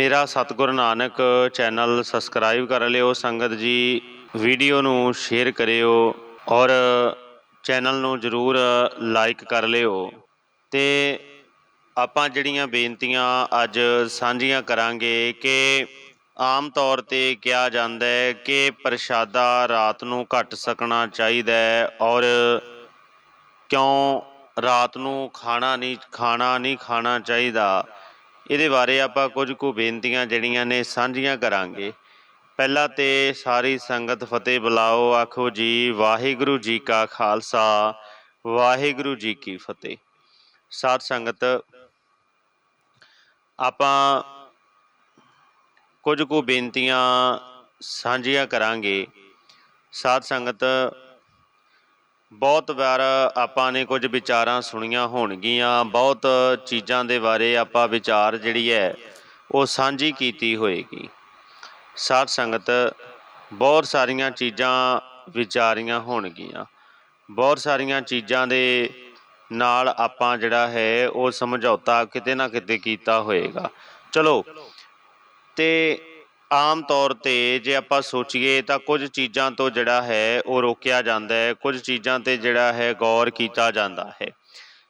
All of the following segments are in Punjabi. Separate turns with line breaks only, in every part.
ਮੇਰਾ ਸਤਿਗੁਰ ਨਾਨਕ ਚੈਨਲ ਸਬਸਕ੍ਰਾਈਬ ਕਰ ਲਿਓ, ਸੰਗਤ ਜੀ ਵੀਡੀਓ ਨੂੰ ਸ਼ੇਅਰ ਕਰਿਓ ਔਰ ਚੈਨਲ ਨੂੰ ਜਰੂਰ ਲਾਈਕ ਕਰ ਲਿਓ। ਤੇ ਆਪਾਂ ਜਿਹੜੀਆਂ ਬੇਨਤੀਆਂ ਅੱਜ ਸਾਂਝੀਆਂ ਕਰਾਂਗੇ ਕਿ ਆਮ ਤੌਰ ਤੇ ਕਿਹਾ ਜਾਂਦਾ ਹੈ ਕਿ ਪ੍ਰਸ਼ਾਦਾ ਰਾਤ ਨੂੰ ਘਟ ਸਕਣਾ ਚਾਹੀਦਾ ਹੈ ਔਰ ਕਿਉਂ ਰਾਤ ਨੂੰ ਖਾਣਾ ਨਹੀਂ ਖਾਣਾ ਨਹੀਂ ਖਾਣਾ ਚਾਹੀਦਾ। ਇਹਦੇ ਬਾਰੇ ਆਪਾਂ ਕੁਝ ਕੁ ਬੇਨਤੀਆਂ ਜਿਹੜੀਆਂ ਨੇ ਸਾਂਝੀਆਂ ਕਰਾਂਗੇ। ਪਹਿਲਾਂ ਤੇ ਸਾਰੀ ਸੰਗਤ ਫਤਿਹ ਬੁਲਾਓ, ਆਖੋ ਜੀ, ਵਾਹਿਗੁਰੂ ਜੀ ਕਾ ਖਾਲਸਾ, ਵਾਹਿਗੁਰੂ ਜੀ ਕੀ ਫਤਿਹ। ਸਾਧ ਸੰਗਤ, ਆਪਾਂ ਕੁਝ ਕੁ ਬੇਨਤੀਆਂ ਸਾਂਝੀਆਂ ਕਰਾਂਗੇ। ਸਾਧ ਸੰਗਤ ਬਹੁਤ ਵਾਰ ਆਪਾਂ ਨੇ ਕੁਝ ਵਿਚਾਰਾਂ ਸੁਣੀਆਂ ਹੋਣਗੀਆਂ, ਬਹੁਤ ਚੀਜ਼ਾਂ ਦੇ ਬਾਰੇ ਆਪਾਂ ਵਿਚਾਰ ਜਿਹੜੀ ਹੈ ਉਹ ਸਾਂਝੀ ਕੀਤੀ ਹੋਏਗੀ। ਸਾਧ ਸੰਗਤ ਬਹੁਤ ਸਾਰੀਆਂ ਚੀਜ਼ਾਂ ਵਿਚਾਰੀਆਂ ਹੋਣਗੀਆਂ। ਬਹੁਤ ਸਾਰੀਆਂ ਚੀਜ਼ਾਂ ਦੇ ਨਾਲ ਆਪਾਂ ਜਿਹੜਾ ਹੈ ਉਹ ਸਮਝੌਤਾ ਕਿਤੇ ਨਾ ਕਿਤੇ ਕੀਤਾ ਹੋਏਗਾ। ਚਲੋ, ਤੇ ਆਮ ਤੌਰ ਤੇ ਜੇ ਆਪਾਂ ਸੋਚੀਏ ਤਾਂ ਕੁਝ ਚੀਜ਼ਾਂ ਤੋਂ ਜਿਹੜਾ ਹੈ ਉਹ ਰੋਕਿਆ ਜਾਂਦਾ ਹੈ, ਕੁਝ ਚੀਜ਼ਾਂ ਤੇ ਜਿਹੜਾ ਹੈ ਗੌਰ ਕੀਤਾ ਜਾਂਦਾ ਹੈ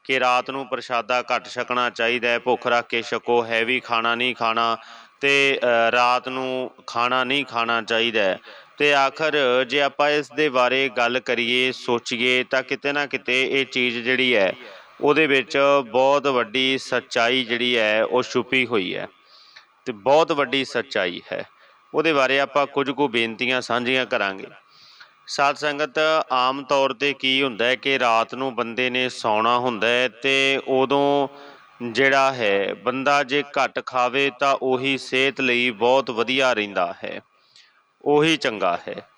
ਕਿ ਰਾਤ ਨੂੰ ਪ੍ਰਸ਼ਾਦਾ ਘੱਟ ਛਕਣਾ ਚਾਹੀਦਾ ਹੈ, ਭੁੱਖ ਰੱਖ ਕੇ ਛਕੋ ਹੈਵੀ ਖਾਣਾ ਨਹੀਂ ਖਾਣਾ ਤੇ ਰਾਤ ਨੂੰ ਖਾਣਾ ਨਹੀਂ ਖਾਣਾ ਚਾਹੀਦਾ ਹੈ। ਤੇ ਆਖਰ ਜੇ ਆਪਾਂ ਇਸ ਦੇ ਬਾਰੇ ਗੱਲ ਕਰੀਏ, ਸੋਚੀਏ ਤਾਂ ਕਿਤੇ ਨਾ ਕਿਤੇ ਇਹ ਚੀਜ਼ ਜਿਹੜੀ ਹੈ ਉਹਦੇ ਵਿੱਚ ਬਹੁਤ ਵੱਡੀ ਸੱਚਾਈ ਜਿਹੜੀ ਹੈ ਉਹ ਛੁਪੀ ਹੋਈ ਹੈ। ਤੇ ਬਹੁਤ ਵੱਡੀ ਸੱਚਾਈ ਹੈ। ਉਹਦੇ ਬਾਰੇ ਆਪਾਂ ਕੁਝ ਕੁ ਬੇਨਤੀਆਂ ਸਾਂਝੀਆਂ ਕਰਾਂਗੇ। ਸਾਧ ਸੰਗਤ, ਆਮ ਤੌਰ ਤੇ ਕੀ ਹੁੰਦਾ ਹੈ ਕਿ ਰਾਤ ਨੂੰ ਬੰਦੇ ਨੇ ਸੌਣਾ ਹੁੰਦਾ ਹੈ ਤੇ ਉਦੋਂ ਜਿਹੜਾ ਹੈ, ਬੰਦਾ ਜੇ ਘੱਟ ਖਾਵੇ ਤਾਂ ਉਹੀ ਸਿਹਤ ਲਈ ਬਹੁਤ ਵਧੀਆ ਰਹਿੰਦਾ ਹੈ। ਉਹੀ ਚੰਗਾ ਹੈ।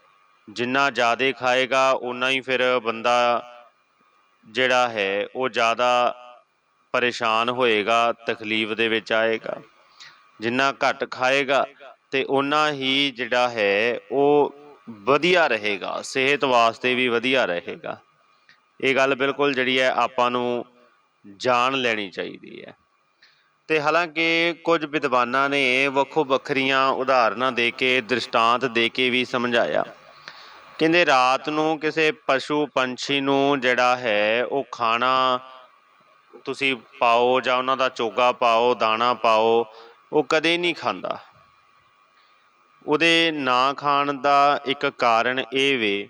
ਜਿੰਨਾ ਜ਼ਿਆਦਾ ਖਾਏਗਾ ਉਨਾ ਹੀ ਫਿਰ ਬੰਦਾ ਜਿਹੜਾ ਹੈ, ਉਹ ਜ਼ਿਆਦਾ ਪਰੇਸ਼ਾਨ ਹੋਏਗਾ, ਤਕਲੀਫ ਦੇ ਵਿੱਚ ਆਏਗਾ। ਜਿੰਨਾ ਘੱਟ ਖਾਏਗਾ ਤੇ ਉਨਾ ਹੀ ਜਿਹੜਾ ਹੈ ਉਹ ਵਧੀਆ ਰਹੇਗਾ, ਸਿਹਤ ਵਾਸਤੇ ਵੀ ਵਧੀਆ ਰਹੇਗਾ। ਇਹ ਗੱਲ ਬਿਲਕੁਲ ਜਿਹੜੀ ਹੈ ਆਪਾਂ ਨੂੰ ਜਾਣ ਲੈਣੀ ਚਾਹੀਦੀ ਹੈ। ਤੇ ਹਾਲਾਂਕਿ ਕੁਝ ਵਿਦਵਾਨਾਂ ਨੇ ਵੱਖੋ ਵੱਖਰੀਆਂ ਉਦਾਹਰਨਾਂ ਦੇ ਕੇ, ਦ੍ਰਿਸ਼ਟਾਂਤ ਦੇ ਕੇ ਵੀ ਸਮਝਾਇਆ। ਕਹਿੰਦੇ ਰਾਤ ਨੂੰ ਕਿਸੇ ਪਸ਼ੂ ਪੰਛੀ ਨੂੰ ਜਿਹੜਾ ਹੈ ਉਹ ਖਾਣਾ ਤੁਸੀਂ ਪਾਓ ਜਾਂ ਉਹਨਾਂ ਦਾ ਚੋਗਾ ਪਾਓ, ਦਾਣਾ ਪਾਓ ਉਹ ਕਦੇ ਨਹੀਂ ਖਾਂਦਾ। ਉਹਦੇ ਨਾ ਖਾਣ ਦਾ ਇੱਕ ਕਾਰਨ ਇਹ ਵੇ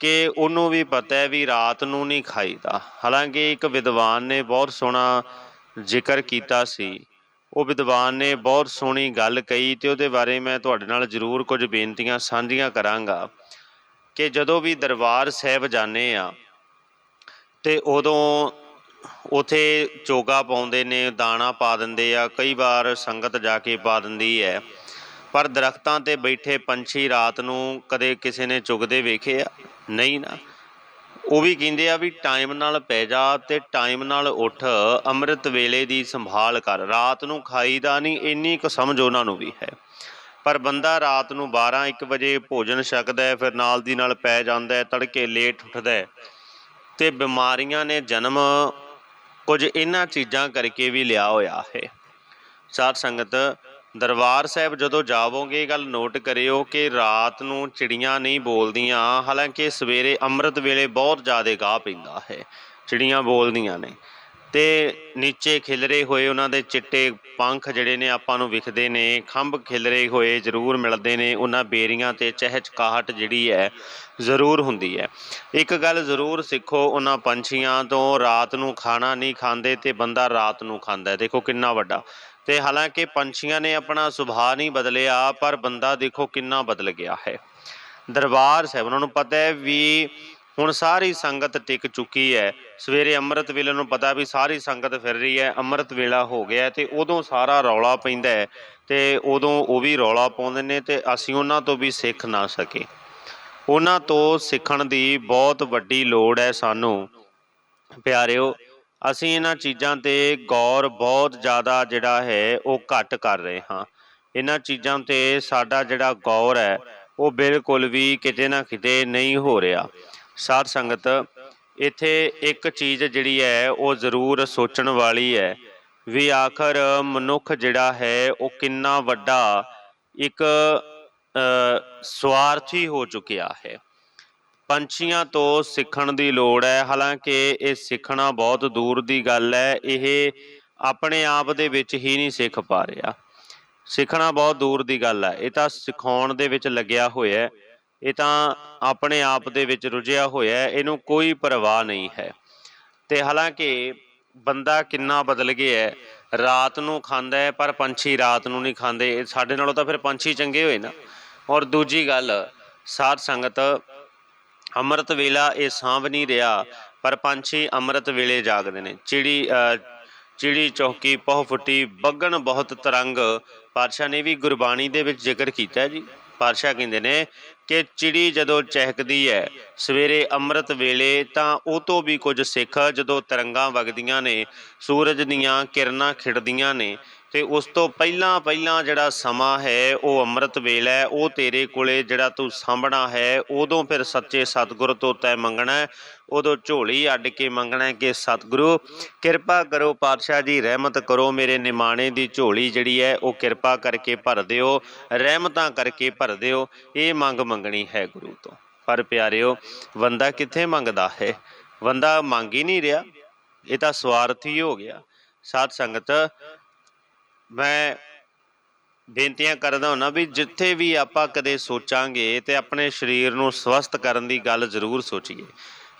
ਕਿ ਉਹਨੂੰ ਵੀ ਪਤਾ ਹੈ ਵੀ ਰਾਤ ਨੂੰ ਨਹੀਂ ਖਾਈਦਾ। ਹਾਲਾਂਕਿ ਇੱਕ ਵਿਦਵਾਨ ਨੇ ਬਹੁਤ ਸੋਹਣਾ ਜ਼ਿਕਰ ਕੀਤਾ ਸੀ। ਉਹ ਵਿਦਵਾਨ ਨੇ ਬਹੁਤ ਸੋਹਣੀ ਗੱਲ ਕਹੀ ਤੇ ਉਹਦੇ ਬਾਰੇ ਮੈਂ ਤੁਹਾਡੇ ਨਾਲ ਜ਼ਰੂਰ ਕੁਝ ਬੇਨਤੀਆਂ ਸਾਂਝੀਆਂ ਕਰਾਂਗਾ ਕਿ ਜਦੋਂ ਵੀ ਦਰਬਾਰ ਸਾਹਿਬ ਜਾਂਦੇ ਆ ਤੇ ਉਦੋਂ ਉਥੇ ਚੋਗਾ ਪਾਉਂਦੇ ਨੇ, ਦਾਣਾ ਪਾ ਦਿੰਦੇ ਆ, ਕਈ ਵਾਰ ਸੰਗਤ ਜਾ ਕੇ ਪਾ ਦਿੰਦੀ ਹੈ। ਪਰ ਦਰਖਤਾਂ ਤੇ ਬੈਠੇ ਪੰਛੀ ਰਾਤ ਨੂੰ ਕਦੇ ਕਿਸੇ ਨੇ ਚੁਗਦੇ ਵੇਖੇ ਆ? ਨਹੀਂ ਨਾ। ਉਹ ਵੀ ਕਹਿੰਦੇ ਆ ਵੀ ਟਾਈਮ ਨਾਲ ਪੈ ਜਾ ਤੇ ਟਾਈਮ ਨਾਲ ਉੱਠ, ਅੰਮ੍ਰਿਤ ਵੇਲੇ ਦੀ ਸੰਭਾਲ ਕਰ। ਰਾਤ ਨੂੰ ਖਾਈਦਾ ਨਹੀਂ, ਇੰਨੀ ਕੁ ਸਮਝ ਉਹਨਾਂ ਨੂੰ ਵੀ ਹੈ। ਪਰ ਬੰਦਾ ਰਾਤ ਨੂੰ 12 1 ਵਜੇ ਭੋਜਨ ਛਕਦਾ ਹੈ, ਫਿਰ ਨਾਲ ਦੀ ਨਾਲ ਪੈ ਜਾਂਦਾ ਹੈ, ਤੜਕੇ ਲੇਟ ਉੱਠਦਾ ਹੈ। ਤੇ ਬਿਮਾਰੀਆਂ ਨੇ ਜਨਮ ਕੁਝ ਇਹਨਾਂ ਚੀਜ਼ਾਂ ਕਰਕੇ ਵੀ ਲਿਆ ਹੋਇਆ ਹੈ। ਸਾਧ ਸੰਗਤ, ਦਰਬਾਰ ਸਾਹਿਬ ਜਦੋਂ ਜਾਵੋਗੇ, ਇਹ ਗੱਲ ਨੋਟ ਕਰਿਓ ਕਿ ਰਾਤ ਨੂੰ ਚਿੜੀਆਂ ਨਹੀਂ ਬੋਲਦੀਆਂ, ਹਾਲਾਂਕਿ ਸਵੇਰੇ ਅੰਮ੍ਰਿਤ ਵੇਲੇ ਬਹੁਤ ਜ਼ਿਆਦਾ ਗਾਹ ਪੈਂਦਾ ਹੈ। ਚਿੜੀਆਂ ਬੋਲਦੀਆਂ ਨੇ। ਤੇ ਨੀਚੇ ਖਿਲਰੇ ਹੋਏ ਉਹਨਾਂ ਦੇ ਚਿੱਟੇ ਪੰਖ ਜਿਹੜੇ ਨੇ ਆਪਾਂ ਨੂੰ ਵਿਖਦੇ ਨੇ, ਖੰਭ ਖਿਲਰੇ ਹੋਏ ਜ਼ਰੂਰ ਮਿਲਦੇ ਨੇ, ਉਹਨਾਂ ਬੇਰੀਆਂ ਤੇ ਚਹਿਚਕਾਹਟ ਜਿਹੜੀ ਹੈ ਜ਼ਰੂਰ ਹੁੰਦੀ ਹੈ। ਇੱਕ ਗੱਲ ਜ਼ਰੂਰ ਸਿੱਖੋ, ਉਹਨਾਂ ਪੰਛੀਆਂ ਤੋਂ ਰਾਤ ਨੂੰ ਖਾਣਾ ਨਹੀਂ ਖਾਂਦੇ ਤੇ ਬੰਦਾ ਰਾਤ ਨੂੰ ਖਾਂਦਾ ਦੇਖੋ ਕਿੰਨਾ ਵੱਡਾ। ਤੇ ਹਾਲਾਂਕਿ ਪੰਛੀਆਂ ਨੇ ਆਪਣਾ ਸੁਭਾਅ ਨਹੀਂ ਬਦਲਿਆ, ਪਰ ਬੰਦਾ ਦੇਖੋ ਕਿੰਨਾ ਬਦਲ ਗਿਆ ਹੈ। ਦਰਬਾਰ ਸਾਹਿਬ, ਉਹਨਾਂ ਨੂੰ ਪਤਾ ਹੈ ਵੀ ਹੁਣ ਸਾਰੀ ਸੰਗਤ ਟਿਕ ਚੁੱਕੀ ਹੈ। ਸਵੇਰੇ ਅੰਮ੍ਰਿਤ ਵੇਲੇ ਨੂੰ ਪਤਾ ਵੀ ਸਾਰੀ ਸੰਗਤ ਫਿਰ ਰਹੀ ਹੈ। ਅੰਮ੍ਰਿਤ ਵੇਲਾ ਹੋ ਗਿਆ ਹੈ ਤੇ ਉਦੋਂ ਸਾਰਾ ਰੌਲਾ ਪੈਂਦਾ ਹੈ ਤੇ ਉਦੋਂ ਉਹ ਵੀ ਰੌਲਾ ਪਾਉਂਦੇ ਨੇ ਤੇ ਅਸੀਂ ਉਹਨਾਂ ਤੋਂ ਵੀ ਸਿੱਖ ਨਾ ਸਕੇ ਉਹਨਾਂ ਤੋਂ ਸਿੱਖਣ ਦੀ ਬਹੁਤ ਵੱਡੀ ਲੋੜ ਹੈ ਸਾਨੂੰ। ਪਿਆਰਿਓ, ਅਸੀਂ ਇਹਨਾਂ ਚੀਜ਼ਾਂ ਤੇ ਗੌਰ ਬਹੁਤ ਜ਼ਿਆਦਾ ਜਿਹੜਾ ਹੈ ਉਹ ਘੱਟ ਕਰ ਰਹੇ ਹਾਂ। ਇਹਨਾਂ ਚੀਜ਼ਾਂ ਤੇ ਸਾਡਾ ਜਿਹੜਾ ਗੌਰ ਹੈ, ਉਹ ਬਿਲਕੁਲ ਵੀ ਕਿਤੇ ਨਾ ਕਿਤੇ ਨਹੀਂ ਹੋ ਰਿਹਾ। ਸਾਧ ਸੰਗਤ, ਇੱਥੇ ਇੱਕ ਚੀਜ਼ ਜਿਹੜੀ ਹੈ, ਉਹ ਜ਼ਰੂਰ ਸੋਚਣ ਵਾਲੀ ਹੈ ਵੀ ਆਖਰ ਮਨੁੱਖ ਜਿਹੜਾ ਹੈ, ਉਹ ਕਿੰਨਾ ਵੱਡਾ ਇੱਕ ਸਵਾਰਥੀ ਹੋ ਚੁੱਕਿਆ ਹੈ। ਪੰਛੀਆਂ ਤੋਂ ਸਿੱਖਣ ਦੀ ਲੋੜ ਹੈ। ਹਾਲਾਂਕਿ ਇਹ ਸਿੱਖਣਾ ਬਹੁਤ ਦੂਰ ਦੀ ਗੱਲ ਹੈ। ਇਹ ਆਪਣੇ ਆਪ ਦੇ ਵਿੱਚ ਹੀ ਨਹੀਂ ਸਿੱਖ ਪਾ ਰਿਹਾ। ਸਿੱਖਣਾ ਬਹੁਤ ਦੂਰ ਦੀ ਗੱਲ ਹੈ। ਇਹ ਤਾਂ ਸਿਖਾਉਣ ਦੇ ਵਿੱਚ ਲੱਗਿਆ ਹੋਇਆ ਹੈ। ਇਹ ਤਾਂ ਆਪਣੇ ਆਪ ਦੇ ਵਿੱਚ ਰੁਝਿਆ ਹੋਇਆ ਹੈ, ਇਹਨੂੰ ਕੋਈ ਪਰਵਾਹ ਨਹੀਂ ਹੈ। ਤੇ ਹਾਲਾਂਕਿ ਬੰਦਾ ਕਿੰਨਾ ਬਦਲ ਗਿਆ ਹੈ, ਰਾਤ ਨੂੰ ਖਾਂਦਾ ਹੈ, ਪਰ ਪੰਛੀ ਰਾਤ ਨੂੰ ਨਹੀਂ ਖਾਂਦੇ। ਸਾਡੇ ਨਾਲੋਂ ਤਾਂ ਫਿਰ ਪੰਛੀ ਚੰਗੇ ਹੋਏ ਨਾ। ਔਰ ਦੂਜੀ ਗੱਲ, ਸਾਧ ਸੰਗਤ, ਅੰਮ੍ਰਿਤ ਵੇਲਾ ਇਹ ਸਾਂਭ ਨਹੀਂ ਰਿਹਾ, ਪਰ ਪੰਛੀ ਅੰਮ੍ਰਿਤ ਵੇਲੇ ਜਾਗਦੇ ਨੇ। ਚਿੜੀ ਚਿੜੀ ਚੌਕੀ, ਪਹੁ ਫੁੱਟੀ, ਬੱਗਣ ਬਹੁਤ ਤਰੰਗ ਪਾਤਸ਼ਾਹ ਨੇ ਵੀ ਗੁਰਬਾਣੀ ਦੇ ਵਿੱਚ ਜ਼ਿਕਰ ਕੀਤਾ ਜੀ। ਪਾਤਸ਼ਾਹ ਕਹਿੰਦੇ ਨੇ ਕਿ ਚਿੜੀ ਜਦੋਂ ਚਹਿਕਦੀ ਹੈ ਸਵੇਰੇ ਅੰਮ੍ਰਿਤ ਵੇਲੇ ਤਾਂ ਉਹ ਤੋਂ ਵੀ ਕੁਝ ਸਿੱਖ ਜਦੋਂ ਤਰੰਗਾਂ ਵਗਦੀਆਂ ਨੇ, ਸੂਰਜ ਦੀਆਂ ਕਿਰਨਾਂ ਖਿੜਦੀਆਂ ਨੇ ਤੇ ਉਸ ਤੋਂ ਪਹਿਲਾਂ ਪਹਿਲਾਂ ਜਿਹੜਾ ਸਮਾਂ ਹੈ, ਉਹ ਅੰਮ੍ਰਿਤ ਵੇਲਾ ਹੈ, ਉਹ ਤੇਰੇ ਕੋਲੇ ਜਿਹੜਾ ਤੂੰ ਸਾਂਭਣਾ ਹੈ, ਉਦੋਂ ਫਿਰ ਸੱਚੇ ਸਤਿਗੁਰ ਤੋਂ ਤੈ ਮੰਗਣਾ ਹੈ, ਉਦੋਂ ਝੋਲੀ ਅੱਡ ਕੇ ਮੰਗਣਾ ਹੈ ਕਿ ਸਤਿਗੁਰੂ, ਕਿਰਪਾ ਕਰੋ ਪਾਤਸ਼ਾਹ ਜੀ, ਰਹਿਮਤ ਕਰੋ ਮੇਰੇ ਨਿਮਾਣੇ ਦੀ ਝੋਲੀ ਜਿਹੜੀ ਹੈ, ਉਹ ਕਿਰਪਾ ਕਰਕੇ ਭਰ ਦਿਓ, ਰਹਿਮਤਾਂ ਕਰਕੇ ਭਰ ਦਿਓ, ਇਹ ਮੰਗ ਮੰਗਣੀ ਹੈ ਗੁਰੂ ਤੋਂ। ਪਰ ਪਿਆਰਿਓ, ਬੰਦਾ ਕਿੱਥੇ ਮੰਗਦਾ ਹੈ? ਬੰਦਾ ਮੰਗ ਹੀ ਨਹੀਂ ਰਿਹਾ, ਇਹ ਤਾਂ ਸਵਾਰਥੀ ਹੋ ਗਿਆ। ਸਾਧ ਸੰਗਤ ਮੈਂ ਬੇਨਤੀਆਂ ਕਰਦਾ ਹਾਂ ਵੀ ਜਿੱਥੇ ਵੀ ਆਪਾਂ ਕਦੇ ਸੋਚਾਂਗੇ ਤੇ ਆਪਣੇ ਸਰੀਰ ਨੂੰ ਸਵਸਥ ਕਰਨ ਦੀ ਗੱਲ ਜ਼ਰੂਰ ਸੋਚੀਏ।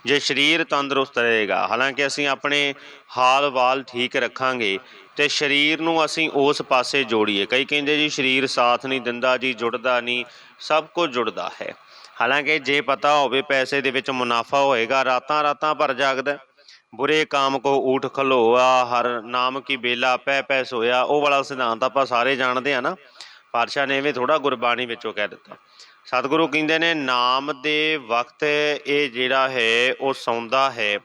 ਜੇ ਸਰੀਰ ਤੰਦਰੁਸਤ ਰਹੇਗਾ, ਹਾਲਾਂਕਿ ਅਸੀਂ ਆਪਣੇ ਹਾਲ-ਵਾਲ ਠੀਕ ਰੱਖਾਂਗੇ ਤੇ ਸਰੀਰ ਨੂੰ ਅਸੀਂ ਉਸ ਪਾਸੇ ਜੋੜੀਏ। ਕਈ ਕਹਿੰਦੇ ਜੀ, ਸਰੀਰ ਸਾਥ ਨਹੀਂ ਦਿੰਦਾ ਜੀ, ਜੁੜਦਾ ਨਹੀਂ, ਸਭ ਕੁਝ ਜੁੜਦਾ ਹੈ। ਹਾਲਾਂਕਿ ਜੇ ਪਤਾ ਹੋਵੇ ਪੈਸੇ ਦੇ ਵਿੱਚ ਮੁਨਾਫਾ ਹੋਏਗਾ ਰਾਤਾਂ ਰਾਤਾਂ ਭਰ ਜਾਗਦਾ ਬੁਰੇ ਕਾਮ ਕੋ ਊਠ ਖਲੋਆ, ਹਰ ਨਾਮ ਕੀ ਬੇਲਾ ਪੈ ਪੈ ਸੋਇਆ। ਉਹ ਵਾਲਾ ਸਿਧਾਂਤ ਆਪਾਂ ਸਾਰੇ ਜਾਣਦੇ ਆ ਨਾ। ਪਾਤਸ਼ਾਹ ਨੇ ਐਵੇਂ ਥੋੜਾ ਗੁਰਬਾਣੀ ਵਿੱਚੋਂ ਕਹਿ ਦਿੱਤਾ। ਸਤਿਗੁਰੂ ਕਹਿੰਦੇ ਨੇ, ਨਾਮ ਦੇ ਵਕਤ ਇਹ ਜਿਹੜਾ ਹੈ, ਉਹ ਸੌਂਦਾ ਹੈ।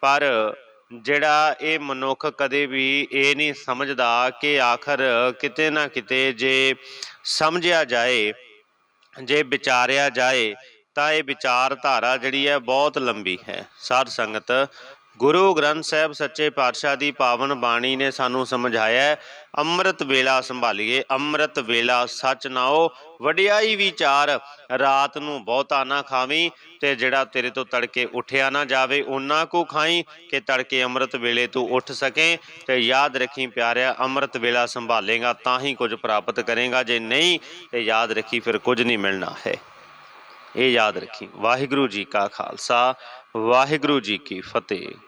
ਪਰ ਜਿਹੜਾ ਇਹ ਮਨੁੱਖ ਕਦੇ ਵੀ ਇਹ ਨਹੀਂ ਸਮਝਦਾ ਕਿ ਆਖਰ ਕਿਤੇ ਨਾ ਕਿਤੇ ਜੇ ਸਮਝਿਆ ਜਾਏ, ਜੇ ਵਿਚਾਰਿਆ ਜਾਏ, ਤਾਂ ਇਹ ਵਿਚਾਰਧਾਰਾ ਜਿਹੜੀ ਹੈ, ਬਹੁਤ ਲੰਬੀ ਹੈ। ਸਾਧ ਸੰਗਤ ਗੁਰੂ ਗ੍ਰੰਥ ਸਾਹਿਬ ਸੱਚੇ ਪਾਤਸ਼ਾਹ ਦੀ ਪਾਵਨ ਬਾਣੀ ਨੇ ਸਾਨੂੰ ਸਮਝਾਇਆ ਅੰਮ੍ਰਿਤ ਵੇਲਾ ਸੰਭਾਲੀਏ, ਅੰਮ੍ਰਿਤ ਵੇਲਾ ਸੱਚ ਨਾਓ, ਵਡਿਆਈ ਵਿਚਾਰ, ਰਾਤ ਨੂੰ ਬਹੁਤਾ ਨਾ ਖਾਵੀਂ ਤੇ ਜਿਹੜਾ ਤੇਰੇ ਤੋਂ ਤੜਕੇ ਉੱਠਿਆ ਨਾ ਜਾਵੇ ਉਹਨਾਂ ਕੋ ਖਾਈ ਕਿ ਤੜਕੇ ਅੰਮ੍ਰਿਤ ਵੇਲੇ ਤੂੰ ਉੱਠ ਸਕੇ ਤੇ ਯਾਦ ਰੱਖੀ ਪਿਆਰਿਆ, ਅੰਮ੍ਰਿਤ ਵੇਲਾ ਸੰਭਾਲੇਗਾ ਤਾਂ ਹੀ ਕੁਝ ਪ੍ਰਾਪਤ ਕਰੇਗਾ, ਜੇ ਨਹੀਂ ਤੇ ਯਾਦ ਰੱਖੀ ਫਿਰ ਕੁਝ ਨਹੀਂ ਮਿਲਣਾ ਹੈ। ਇਹ ਯਾਦ ਰੱਖੀ। ਵਾਹਿਗੁਰੂ ਜੀ ਕਾ ਖਾਲਸਾ, ਵਾਹਿਗੁਰੂ ਜੀ ਕੀ ਫਤਿਹ।